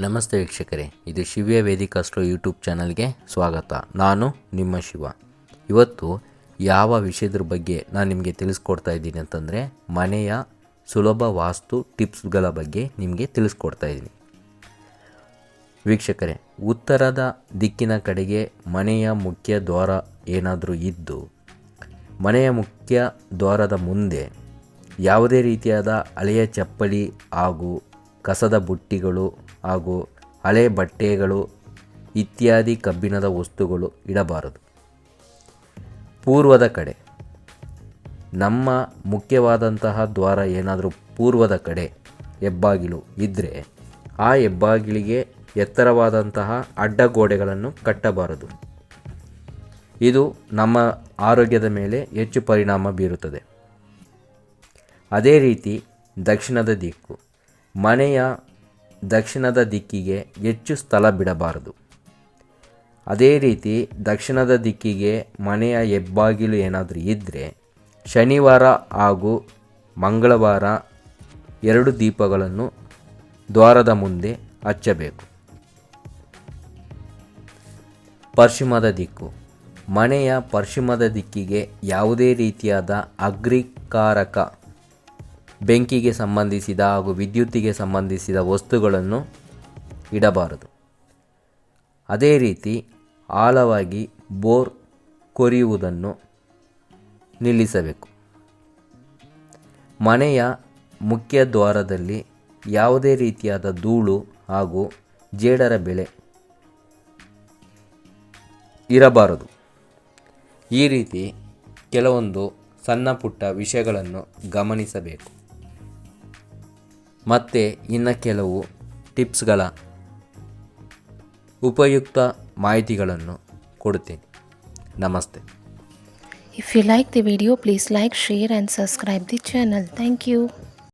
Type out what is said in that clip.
ನಮಸ್ತೆ ವೀಕ್ಷಕರೇ, ಇದು ಶಿವ್ಯ ವೇದಿಕಾಸ್ಟ್ರೋ ಯೂಟ್ಯೂಬ್ ಚಾನಲ್ಗೆ ಸ್ವಾಗತ. ನಾನು ನಿಮ್ಮ ಶಿವ. ಇವತ್ತು ಯಾವ ವಿಷಯದ್ರ ಬಗ್ಗೆ ನಾನು ನಿಮಗೆ ತಿಳಿಸ್ಕೊಡ್ತಾ ಇದ್ದೀನಿ ಅಂತಂದರೆ, ಮನೆಯ ಸುಲಭ ವಾಸ್ತು ಟಿಪ್ಸ್ಗಳ ಬಗ್ಗೆ ನಿಮಗೆ ತಿಳಿಸ್ಕೊಡ್ತಾ ಇದ್ದೀನಿ. ವೀಕ್ಷಕರೇ, ಉತ್ತರದ ದಿಕ್ಕಿನ ಕಡೆಗೆ ಮನೆಯ ಮುಖ್ಯ ದ್ವಾರ ಏನಾದರೂ ಇದ್ದು, ಮನೆಯ ಮುಖ್ಯ ದ್ವಾರದ ಮುಂದೆ ಯಾವುದೇ ರೀತಿಯಾದ ಹಳೆಯ ಚಪ್ಪಲಿ ಹಾಗೂ ಕಸದ ಬುಟ್ಟಿಗಳು ಹಾಗೂ ಹಳೆ ಬಟ್ಟೆಗಳು ಇತ್ಯಾದಿ ಕಬ್ಬಿಣದ ವಸ್ತುಗಳು ಇಡಬಾರದು. ಪೂರ್ವದ ಕಡೆ. ನಮ್ಮ ಮುಖ್ಯವಾದಂತಹ ದ್ವಾರ ಏನಾದರೂ ಪೂರ್ವದ ಕಡೆ ಹೆಬ್ಬಾಗಿಲು ಇದ್ದರೆ ಆ ಹೆಬ್ಬಾಗಿಲಿಗೆ ಎತ್ತರವಾದಂತಹ ಅಡ್ಡಗೋಡೆಗಳನ್ನು ಕಟ್ಟಬಾರದು. ಇದು ನಮ್ಮ ಆರೋಗ್ಯದ ಮೇಲೆ ಹೆಚ್ಚು ಪರಿಣಾಮ ಬೀರುತ್ತದೆ. ಅದೇ ರೀತಿ ದಕ್ಷಿಣದ ದಿಕ್ಕು. ಮನೆಯ ದಕ್ಷಿಣದ ದಿಕ್ಕಿಗೆ ಹೆಚ್ಚು ಸ್ಥಳ ಬಿಡಬಾರದು. ಅದೇ ರೀತಿ ದಕ್ಷಿಣದ ದಿಕ್ಕಿಗೆ ಮನೆಯ ಹೆಬ್ಬಾಗಿಲು ಏನಾದರೂ ಇದ್ದರೆ ಶನಿವಾರ ಹಾಗೂ ಮಂಗಳವಾರ ಎರಡು ದೀಪಗಳನ್ನು ದ್ವಾರದ ಮುಂದೆ ಹಚ್ಚಬೇಕು. ಪಶ್ಚಿಮದ ದಿಕ್ಕು. ಮನೆಯ ಪಶ್ಚಿಮದ ದಿಕ್ಕಿಗೆ ಯಾವುದೇ ರೀತಿಯಾದ ಅಗ್ನಿಕಾರಕ ಬೆಂಕಿಗೆ ಸಂಬಂಧಿಸಿದ ಹಾಗೂ ವಿದ್ಯುತ್ತಿಗೆ ಸಂಬಂಧಿಸಿದ ವಸ್ತುಗಳನ್ನು ಇಡಬಾರದು. ಅದೇ ರೀತಿ ಆಳವಾಗಿ ಬೋರ್ ಕೊರಿಯುವುದನ್ನು ನಿಲ್ಲಿಸಬೇಕು. ಮನೆಯ ಮುಖ್ಯ ದ್ವಾರದಲ್ಲಿ ಯಾವುದೇ ರೀತಿಯಾದ ಧೂಳು ಹಾಗೂ ಜೇಡರ ಬೆಳೆ ಇರಬಾರದು. ಈ ರೀತಿ ಕೆಲವೊಂದು ಸಣ್ಣ ಪುಟ್ಟ ವಿಷಯಗಳನ್ನು ಗಮನಿಸಬೇಕು. ಮತ್ತೆ ಇನ್ನ ಕೆಲವು ಟಿಪ್ಸ್ಗಳ ಉಪಯುಕ್ತ ಮಾಹಿತಿಗಳನ್ನು ಕೊಡುತ್ತೇನೆ. ನಮಸ್ತೆ. If you like the video please like share and subscribe the channel thank you